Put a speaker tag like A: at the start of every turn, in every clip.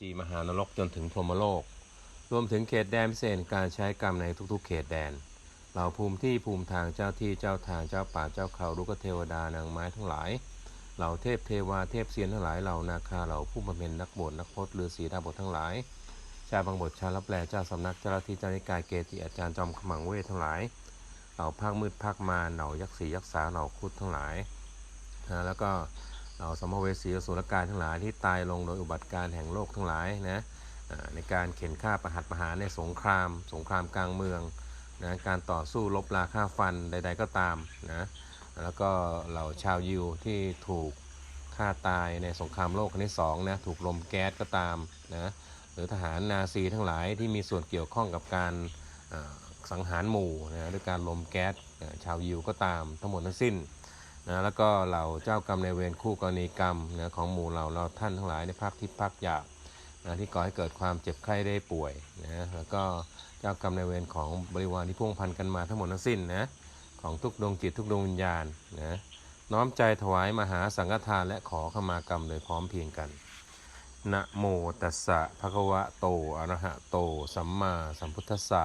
A: จีมหานรกจนถึงพรหมโลก รวมถึงเขตแดนพิเศษการใช้กรรมในทุกๆ เขตแดน เหล่าภูมิที่ภูมิทางเจ้าที่เจ้าทางเจ้าป่าเจ้าเขาลูกเทวดานางไม้ทั้งหลาย เหล่าเทพเทวาเทพเซียนทั้งหลายเหล่านาคาเหล่าผู้บำเพ็ญนักบวชนักพจน์ฤาษีดาบททั้งหลาย ชาบางบทชาวรับแลเจ้าสำนักเจ้าลัทธิเจ้านิกายเกจิอาจารย์จอมขมังเวททั้งหลาย เหล่าภาคมืดภาคมารเหล่ายักษ์สียักษ์สาเหล่าคุดทั้งหลายนะแล้วก็ เหล่าสมภเวสีอสุรกายทั้งหลายที่ตายลงโดยอุบัติการณ์แห่งโลกทั้งหลายนะในการเข็นฆ่าประหัตประหารในสงคราม สงครามกลางเมืองนะการต่อสู้ลบลาฆ่าฟันใด ๆก็ตามนะแล้วก็เหล่าชาวยิวที่ถูกฆ่าตายในสงครามโลกครั้งที่สองนะถูกลมแก๊สก็ตามนะหรือทหารนาซีทั้งหลายที่มีส่วนเกี่ยวข้องกับการสังหารหมู่นะด้วยการลมแก๊สชาวยิวก็ตามทั้งหมดทั้งสิ้น นะแล้วก็เหล่าเจ้ากรรมในเวรคู่กรณีกรรมนะของหมู่เราเราท่านทั้งหลายในภาคทิพย์ภาคหยาบนะที่ก่อให้เกิดความเจ็บไข้ได้ป่วยนะแล้วก็เจ้ากรรมในเวรของบริวารที่พ่วงพันกันมาทั้งหมดทั้งสิ้นนะของทุกดวงจิตทุกดวงวิญญาณนะน้อมใจถวายมหาสังฆทานและขอขมากรรมโดยพร้อมเพียงกันนะโมตัสสะภะคะวะโตอะระหะโต สัมมาสัมพุทธัสสะ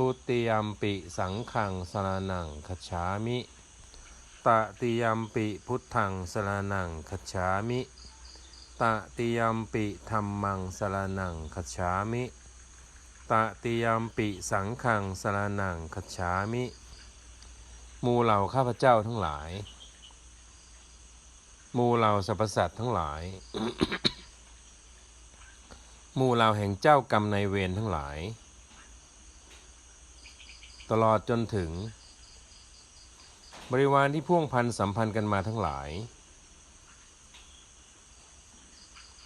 A: ทุติยมปิสังขังสรนังคฉามิตติยมปิพุทธังสรนังคฉามิตติยมปิธรรมังสรนังคฉามิตติยมปิสังขังสรนังคฉามิมูเหล่าข้าพเจ้าทั้งหลาย มูเหล่าสรรพสัตว์ทั้งหลายมูเหล่าแห่งเจ้ากรรมในเวรทั้งหลาย ตลอดจนถึง บริวารที่พ่วงพันสัมพันธ์กันมาทั้งหลาย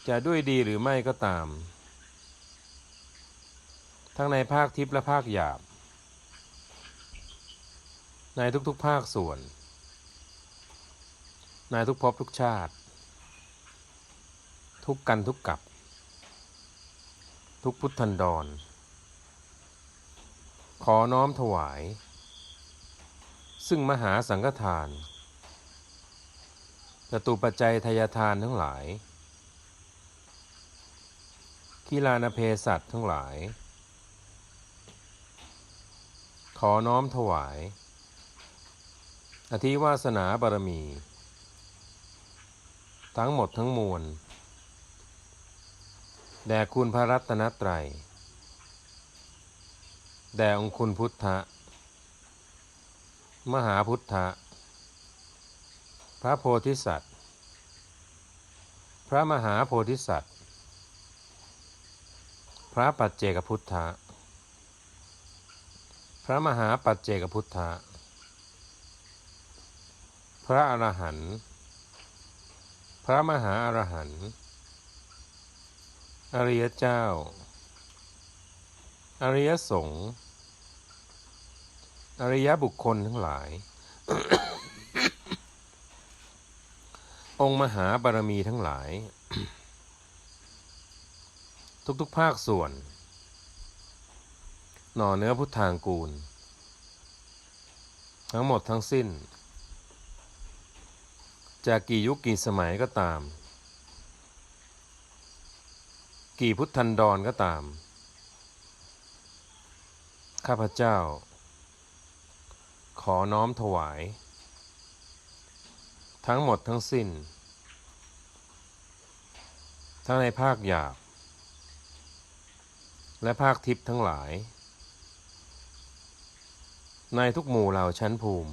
A: จะด้วยดีหรือไม่ก็ตาม ทั้งในภาคทิพย์และภาคหยาบ ในทุกๆภาคส่วน ในทุกภพทุกชาติ ทุกกันทุกกับ ทุกพุทธันดร ขอน้อมถวาย ซึ่งมหาสังฆทานจตุปัจจัยทายทานทั้งหลายกีฬานเพสัตทั้งหลาย ขอน้อมถวาย อธิวาสนาบารมี ทั้งหมดทั้งมวล แด่คุณพระรัตนตรัย แด่องคุณพุทธะ มหาพุทธะ พระโพธิสัตว์ พระมหาโพธิสัตว์ พระปัจเจกพุทธะ พระมหาปัจเจกพุทธะ พระอรหันต์ พระมหาอรหันต์ อริยเจ้า อริยสงฆ์อริยบุคคลทั้งหลาย องค์มหาบารมีทั้งหลาย ทุกๆภาคส่วน หน่อเนื้อพุทธางกูล ทั้งหมดทั้งสิ้น จากกี่ยุคกี่สมัยก็ตาม กี่พุทธันดรก็ตาม ข้าพเจ้า ขอน้อมถวาย ทั้งหมดทั้งสิ้น ทั้งในภาคหยาบ และภาคทิพย์ทั้งหลาย ในทุกหมู่เหล่าชั้นภูมิ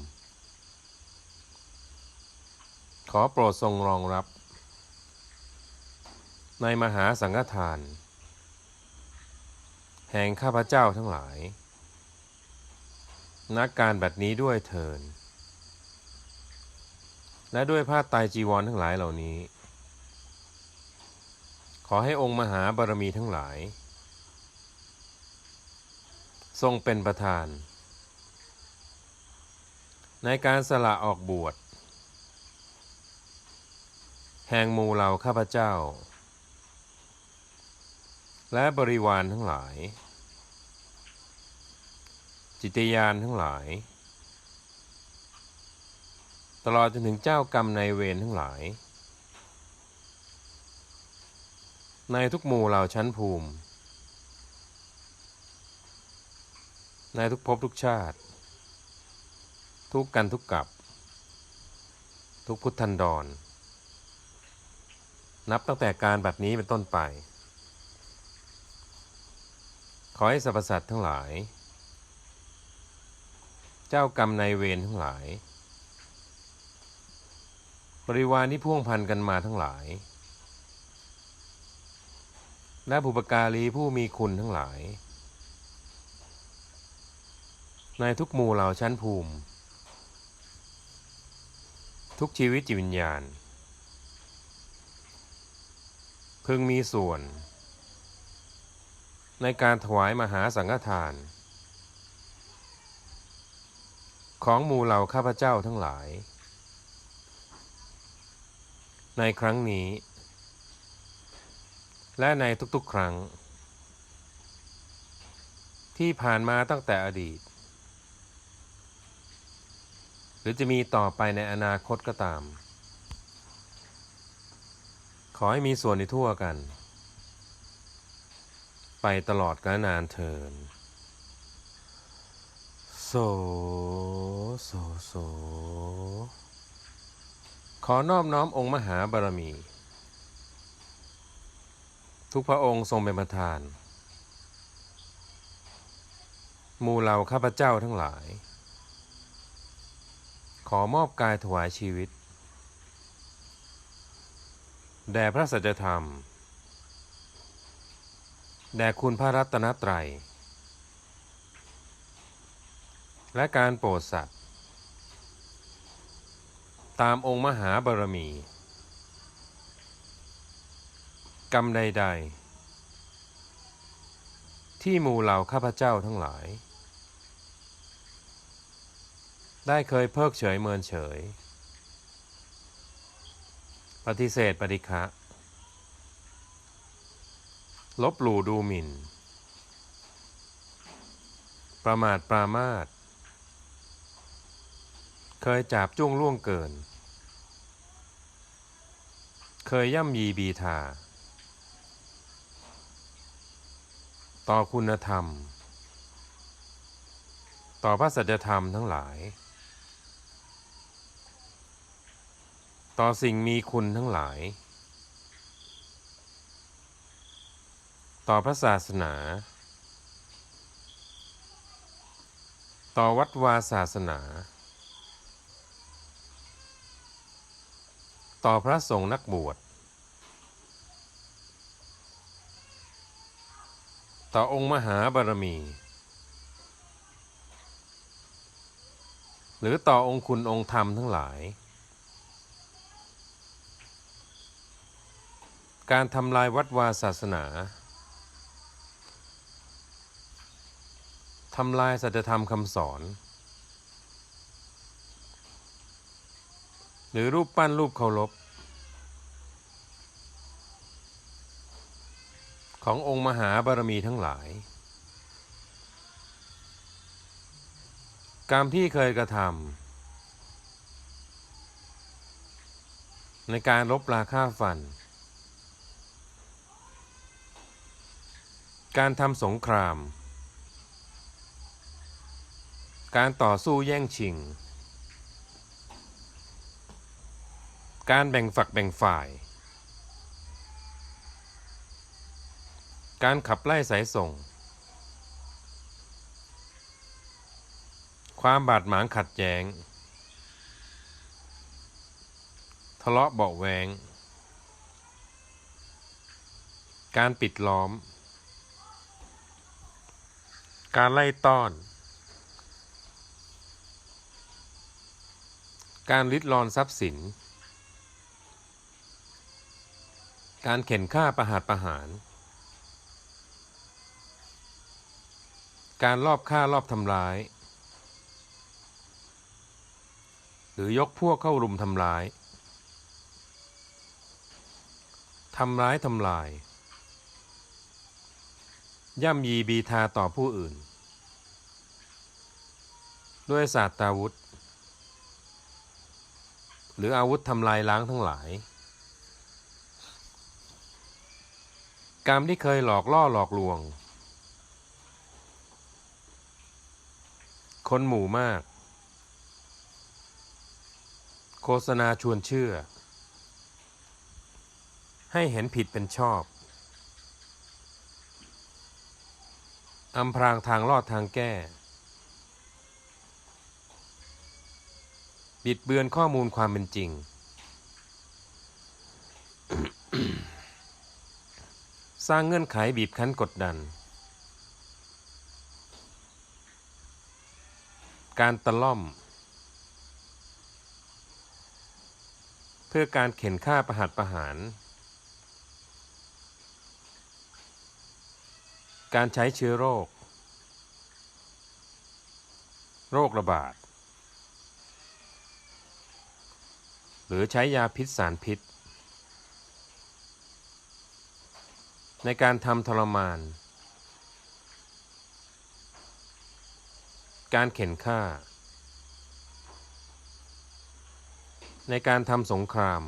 A: ขอโปรดทรงรองรับ ในมหาสังฆทาน แห่งข้าพเจ้าทั้งหลาย นักการแบบนี้ด้วยเทิน และด้วยผ้าไตรจีวรทั้งหลายเหล่านี้ ขอให้องค์มหาบารมีทั้งหลาย ทรงเป็นประธาน ในการสละออกบวช แห่งมูเหล่าข้าพเจ้า และบริวารทั้งหลาย จิตยานทั้งหลาย ตลอดจนถึงเจ้ากรรมในายเวรทั้งหลาย ในทุกหมู่เหล่าชั้นภูมิ ในทุกภพทุกชาติ ทุกกันทุกกับทุกพุทธันดร นับตั้งแต่การบัดนี้เป็นต้นไป ขอให้สรรพสัตว์ทั้งหลาย จ้ากรรมนายเวรทั้งหลาย บริวารที่พ่วงพันกันมาทั้งหลาย และบุปการีผู้มีคุณทั้งหลาย ในทุกหมู่เหล่าชั้นภูมิ ทุกชีวิตจิตวิญญาณ พึงมีส่วน ในการถวายมหาสังฆทาน ของหมู่เหล่าข้าพเจ้าทั้งหลาย ในครั้งนี้ และในทุกๆครั้ง ที่ผ่านมาตั้งแต่อดีต หรือจะมีต่อไปในอนาคตก็ตาม ขอให้มีส่วนในทั่วกัน ไปตลอดกาลนานเทิน โส โส โส ขอนอบน้อมองค์มหาบารมี ทุกพระองค์ทรงเป็นประธาน มูเหล่าข้าพเจ้าทั้งหลาย ขอมอบกายถวายชีวิต แด่พระสัจธรรม แด่คุณพระรัตนตรัย และการโปรดสัตว์ ตามองค์มหาบารมี กรรมใด ๆ ที่มูเหล่าข้าพเจ้าทั้งหลาย ได้เคยเพิกเฉยเมินเฉย ปฏิเสธปฏิฆะลบหลู่ดูหมิ่น ประมาทปรามาท เคยจับจ้วงล่วงเกิน เคยย่ำยีบีทา ต่อคุณธรรม ต่อพระสัจธรรมทั้งหลาย ต่อสิ่งมีคุณทั้งหลาย ต่อพระศาสนา ต่อวัดวาศาสนา ต่อพระสงฆ์นักบวช ต่อองค์มหาบารมี หรือต่อองค์คุณองค์ธรรมทั้งหลาย การทำลายวัดวาศาสนาทำลายสัจธรรมคำสอน รือรูปปั้นรูปเคารพขององค์มหาบารมีทั้งหลาย กรรมที่เคยกระทำในการลบราค่าฟัน การทำสงคราม การต่อสู้แย่งชิง การแบ่งฝักแบ่งฝ่าย การขับไล่สายส่ง ความบาดหมางขัดแย้ง ทะเลาะเบาแวง การปิดล้อม การไล่ต้อน การลิดรอนทรัพย์สิน การเข็นฆ่าประหารประหาร การลอบฆ่ารอบทำร้าย หรือยกพวกเข้ารุมทำร้ายทำร้ายทำลาย ย่ำยีบีทาต่อผู้อื่น ด้วยศาสตราวุธ หรืออาวุธทำลายล้างทั้งหลาย กรรมที่เคยหลอกล่อหลอกลวง คนหมู่มาก โฆษณาชวนเชื่อ ให้เห็นผิดเป็นชอบอำพรางทางลอดทางแก้ บิดเบือนข้อมูลความเป็นจริง สร้างเงื่อนไขบีบคั้นกดดัน การตะล่อม เพื่อการเข็นฆ่าประหัตประหาร การใช้เชื้อโรค โรคระบาด หรือใช้ยาพิษสารพิษ ในการทำทรมาน การเข็นฆ่า ในการทำสงคราม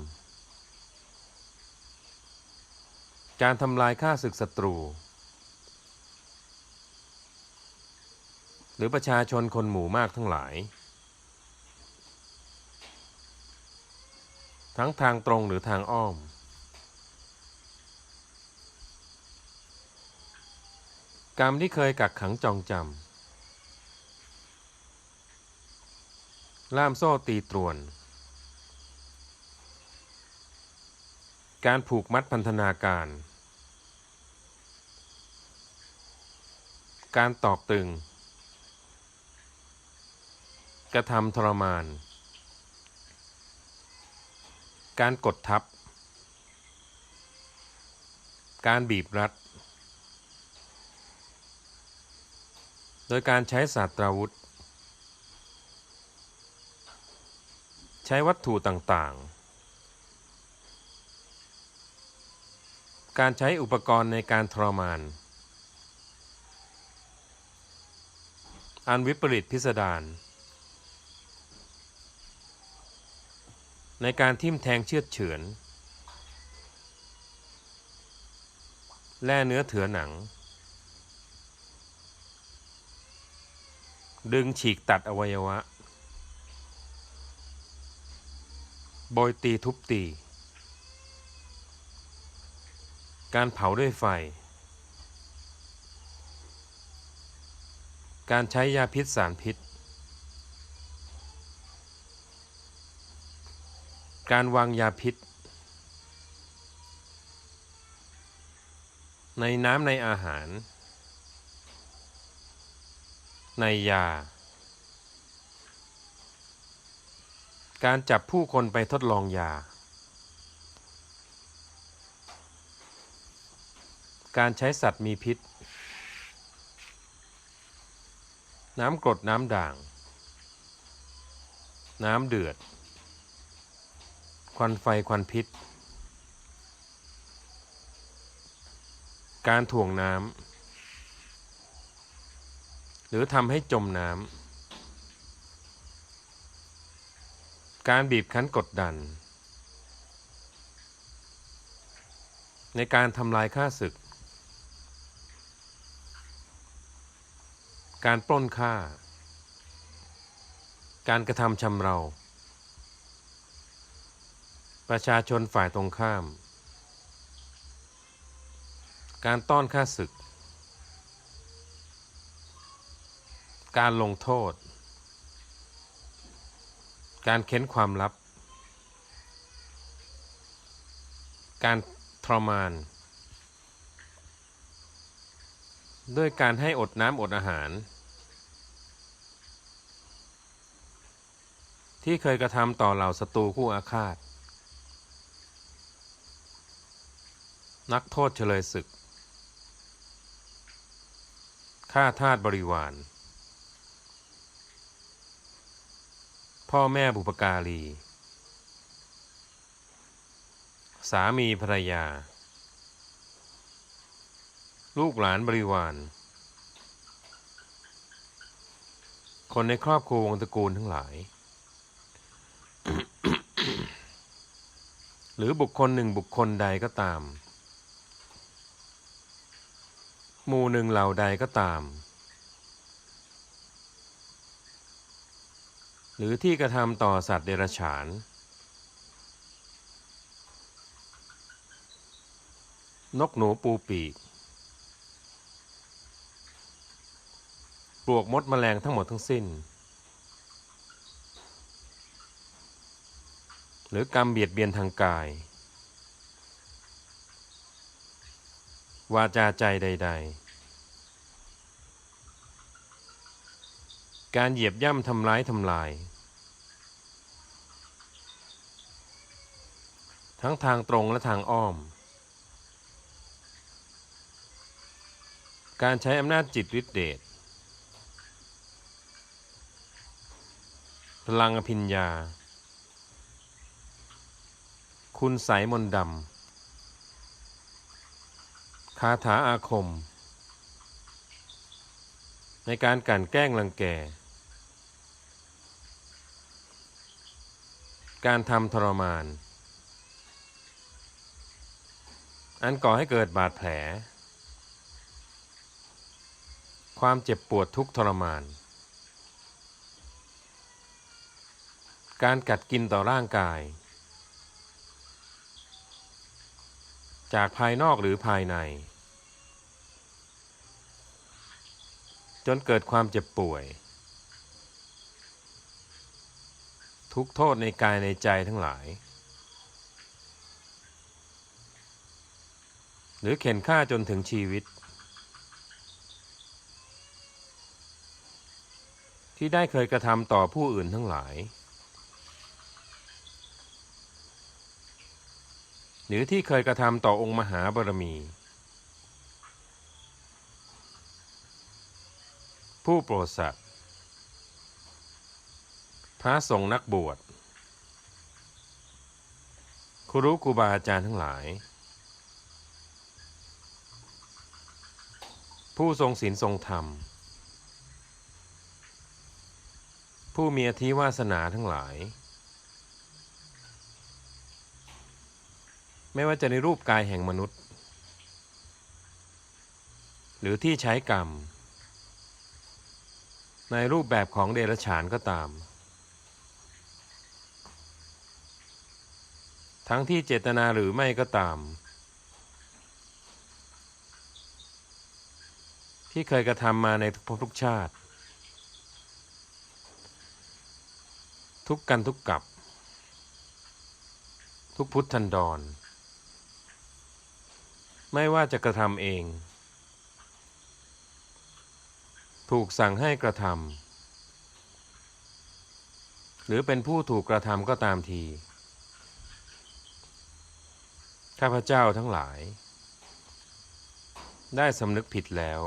A: การทำลายฆ่าศึกศัตรู หรือประชาชนคนหมู่มากทั้งหลาย ทั้งทางตรงหรือทางอ้อม กรรมที่เคยกักขังจองจำ ล่ามโซ่ตีตรวน การผูกมัดพันธนาการ การตอกตึง กระทำทรมาน การกดทับ การบีบรัด โดยการใช้ศาสตราวุธ ใช้วัตถุต่างๆ การใช้อุปกรณ์ในการทรมาน อันวิปริตพิสดารในการทิ่มแทงเชือดเฉือน แล่เนื้อเถือหนัง ดึงฉีกตัดอวัยวะ โบยตีทุบตี การเผาด้วยไฟ การใช้ยาพิษสารพิษ การวางยาพิษ ในน้ำในอาหาร นยา การจับผู้คนไปทดลองยา การใช้สัตว์มีพิษ น้ำกรดน้ำด่าง น้ำเดือด ควันไฟควันพิษ การถ่วงน้ำ หรือทำให้จมน้ำ การบีบคั้นกดดัน ในการทำลายค่าศึก การปล้นฆ่า การกระทำชำเรา ประชาชนฝ่ายตรงข้าม การต้อนค่าศึก การลงโทษ การเค้นความลับ การทรมาน ด้วยการให้อดน้ำอดอาหาร ที่เคยกระทำต่อเหล่าศัตรูคู่อาฆาต นักโทษเฉลยศึกฆ่าทาสบริวาร พ่อแม่บุปการี สามีภรรยา ลูกหลานบริวาร คนในครอบครัววงตระกูลทั้งหลาย หรือบุคคลหนึ่งบุคคลใดก็ตาม หมู่หนึ่งเหล่าใดก็ตาม หรือที่กระทำต่อสัตว์เดรัจฉาน นกหนูปูปีก ปลวกมดแมลงทั้งหมดทั้งสิ้น หรือกรรมเบียดเบียนทางกาย วาจาใจใด ๆ การเหยียบย่ำทำร้ายทำลาย ทั้งทางตรงและทางอ้อม การใช้อำนาจจิตฤทธิเดชพลังอภิญญา คุณใสยมนต์ดำคาถาอาคม ในการกันแกล้งรังแก การทำทรมาน อันก่อให้เกิดบาดแผล ความเจ็บปวดทุกทรมาน การกัดกินต่อร่างกาย จากภายนอกหรือภายใน จนเกิดความเจ็บป่วย ทุกโทษในกายในใจทั้งหลาย หรือเข็นฆ่าจนถึงชีวิต ที่ได้เคยกระทำต่อผู้อื่นทั้งหลาย หรือที่เคยกระทำต่อองค์มหาบารมี ผู้โปรดสัตว์ พระสงฆ์นักบวชครูรู้ครูบาอาจารย์ทั้งหลาย ผู้ทรงศีลทรงธรรม ผู้มีอธิวาสนาทั้งหลาย ไม่ว่าจะในรูปกายแห่งมนุษย์ หรือที่ใช้กรรม ในรูปแบบของเดรัจฉานก็ตาม ทั้งที่เจตนาหรือไม่ก็ตาม ที่เคยกระทำมาในทุกภพทุกชาติ ทุกกันทุกกับ ทุกพุทธันดร ไม่ว่าจะกระทำเอง ถูกสั่งให้กระทำหรือเป็นผู้ถูกกระทำก็ตามที ข้าพเจ้าทั้งหลาย ได้สำนึกผิดแล้ว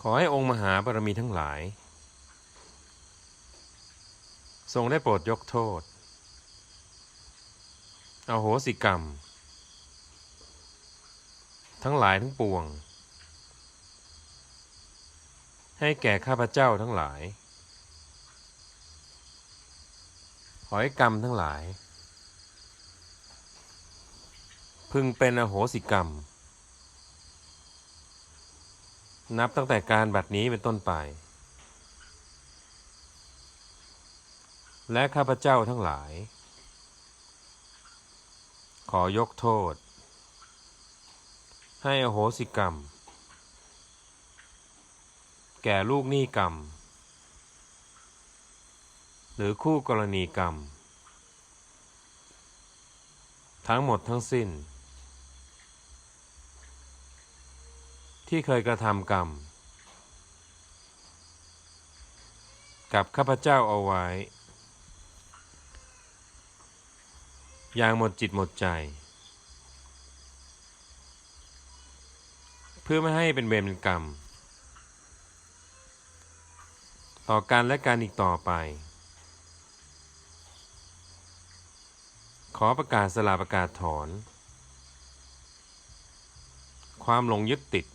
A: ขอให้องค์มหาบารมีทั้งหลาย ทรงได้โปรดยกโทษเอาโหสิกรรม ทั้งหลายทั้งปวง ให้แก่ข้าพเจ้าทั้งหลาย ขอให้กรรมทั้งหลาย พึงเป็นอโหสิกรรม นับตั้งแต่การบัดนี้เป็นต้นไป และข้าพเจ้าทั้งหลาย ขอยกโทษ ให้อโหสิกรรม แก่ลูกหนี้กรรม หรือคู่กรณีกรรมทั้งหมดทั้งสิ้น ที่เคยกระทำกรรม กับข้าพเจ้าเอาไว้ อย่างหมดจิตหมดใจ เพื่อไม่ให้เป็นเวรเป็นกรรม ต่อการและการอีกต่อไป ขอประกาศสลาประกาศถอนความหลงยึดติด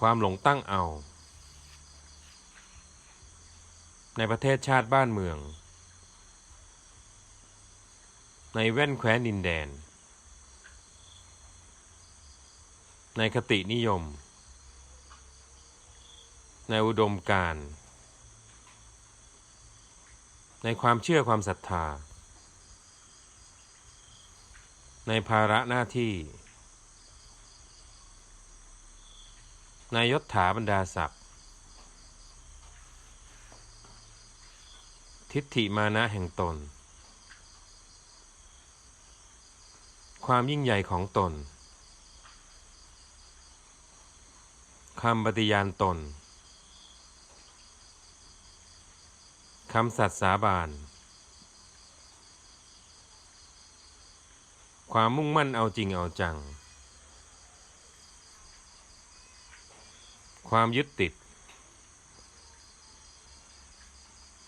A: ความหลงตั้งเอา ในประเทศชาติบ้านเมือง ในแว่นแคว้นดินแดน ในคตินิยม ในอุดมการณ์ในความเชื่อความศรัทธา ในภาระหน้าที่ ในยศถาบรรดาศักดิ์ทิฏฐิมานะแห่งตน ความยิ่งใหญ่ของตนคำปฏิญาณตนคำสัตย์สาบาน ความมุ่งมั่นเอาจริงเอาจัง ความยึดติด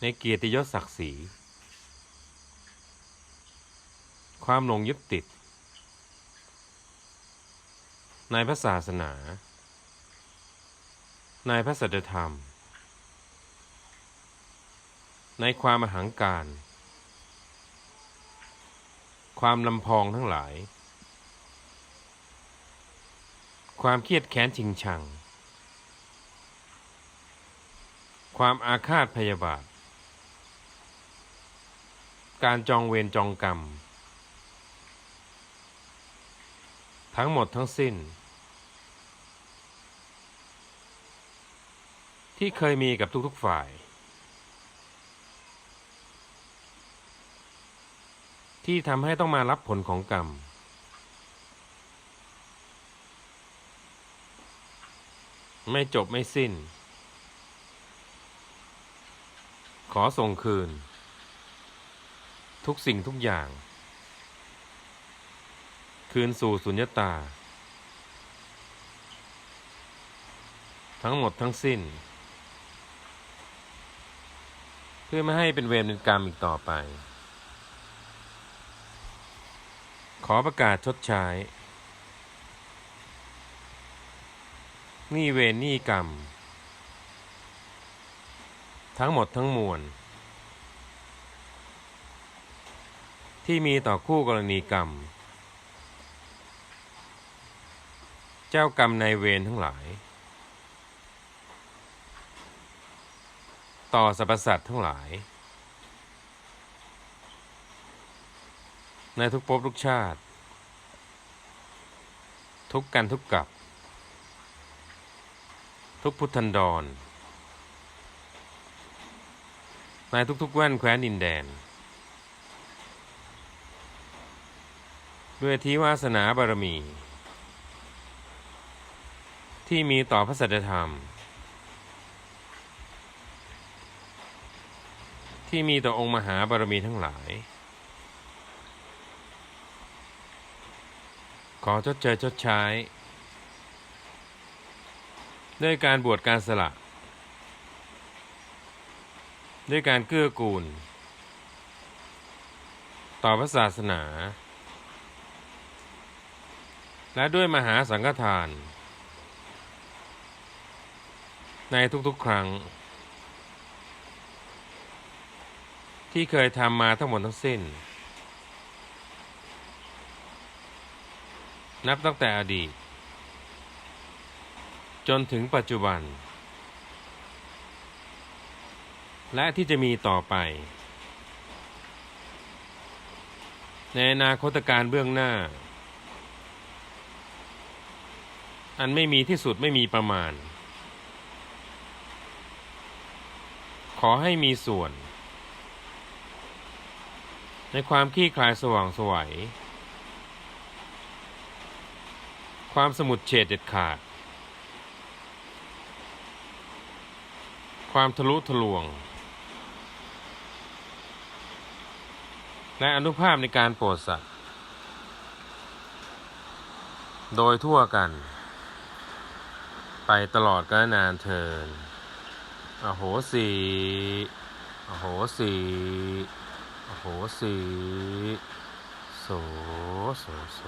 A: ในเกียรติยศศักดิ์ศรี ความหลงยึดติด ในพระศาสนา ในพระสัจธรรม ในความอหังการ ความลำพองทั้งหลายความเครียดแค้นชิงชัง ความอาฆาตพยาบาท การจองเวรจองกรรม ทั้งหมดทั้งสิ้น ที่เคยมีกับทุกๆฝ่าย ที่ทำให้ต้องมารับผลของกรรมไม่จบไม่สิ้น ข อส่งคืน ทุกสิ่งทุกอย่าง คืนสู่สุญญตา ทั้งหมดทั้งสิ้น เพื่อไม่ให้เป็นเวรเป็นกรรมอีกต่อไป ขอประกาศชดใช้หนี่เวรหนี่กรรม ทั้งหมดทั้งมวล ที่มีต่อคู่กรณีกรรม เจ้ากรรมในเวรทั้งหลาย ต่อสรรพสัตว์ทั้งหลาย ในทุกภพทุกชาติ ทุกกันทุกกับ ทุกพุทธันดร ในทุกๆแว่นแคว้นดินแดน ด้วยทีวาสนาบารมี ที่มีต่อพระสัจธรรม ที่มีต่อองค์มหาบารมีทั้งหลาย ขอชดเชยชดใช้ ด้วยการบวชการสละ ด้วยการเกื้อกูล ต่อพระศาสนา และด้วยมหาสังฆทาน ในทุกๆครั้ง ที่เคยทำมาทั้งหมดทั้งสิ้น นับตั้งแต่อดีต จนถึงปัจจุบัน และที่จะมีต่อไป ในอนาคตการเบื้องหน้า อันไม่มีที่สุดไม่มีประมาณ ขอให้มีส่วน ในความคลี่คลายสว่างสวัยความสมุดเฉดเด็ดขาด ความทะลุทะลวง และอนุภาพในการโปรดสัตว์ โดยทั่วกัน ไปตลอดกาลนานเทินอโหสีอโหสีอโหสีโสโสโส